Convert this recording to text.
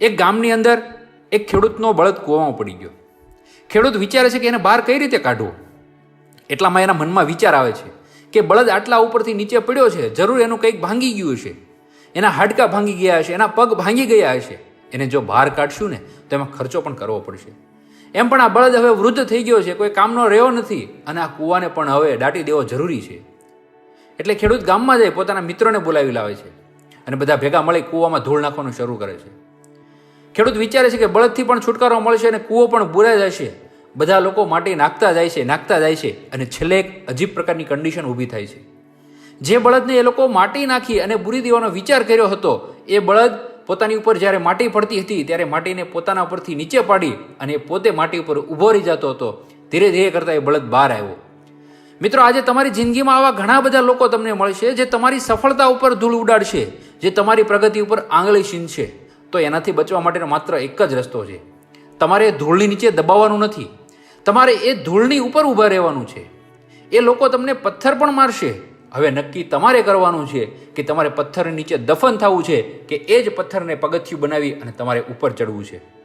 એક ગામની અંદર એક ખેડૂતનો બળદ કૂવામાં પડી ગયો. ખેડૂત વિચારે છે કે એને બહાર કઈ રીતે કાઢવો? એટલામાં એના મનમાં વિચાર આવે છે કે બળદ આટલા ઉપરથી નીચે પડ્યો છે, જરૂર એનું કંઈક ભાંગી ગયું છે એના હાડકાં ભાંગી ગયા હશે, એના પગ ભાંગી ગયા હશે. એને જો બહાર કાઢશું ને, તો એમાં ખર્ચો પણ કરવો પડશે. એમ પણ આ બળદ હવે વૃદ્ધ થઈ ગયો છે, કોઈ કામનો રહ્યો નથી અને આ કૂવાને પણ હવે દાટી દેવો જરૂરી છે. એટલે ખેડૂત ગામમાં જઈ પોતાના મિત્રોને બોલાવી લાવે છે અને બધા ભેગા મળી કૂવામાં ધૂળ નાખવાનું શરૂ કરે છે. ખેડૂત વિચારે છે કે બળદથી પણ છુટકારો મળશે અને કૂવો પણ બુરાઈ જશે બધા લોકો માટી નાખતા જાય છે, નાખતા જાય છે અને છેલ્લે એક અજીબ પ્રકારની કન્ડિશન ઊભી થાય છે. જે બળદને એ લોકો માટી નાખી અને બુરી દેવાનો વિચાર કર્યો હતો, એ બળદ પોતાની ઉપર જ્યારે માટી પડતી હતી, ત્યારે માટીને પોતાના ઉપરથી નીચે પાડી અને પોતે માટી ઉપર ઊભો રહી જતો હતો. ધીરે ધીરે કરતાં એ બળદ બહાર આવ્યો. મિત્રો, આજે તમારી જિંદગીમાં આવા ઘણા બધા લોકો તમને મળશે જે તમારી સફળતા ઉપર ધૂળ ઉડાડશે, જે તમારી પ્રગતિ ઉપર આંગળી છીનશે. તો એનાથી બચવા માટેનો માત્ર એક જ રસ્તો છે. તમારે ધૂળની નીચે દબાવવાનું નથી. તમારે એ ધૂળની ઉપર ઊભા રહેવાનું છે. એ લોકો તમને પથ્થર પણ મારશે. હવે નક્કી તમારે કરવાનું છે કે તમારે પથ્થરની નીચે દફન થવું છે કે એ જ પથ્થરને પગથિયું બનાવી અને તમારે ઉપર ચડવું છે.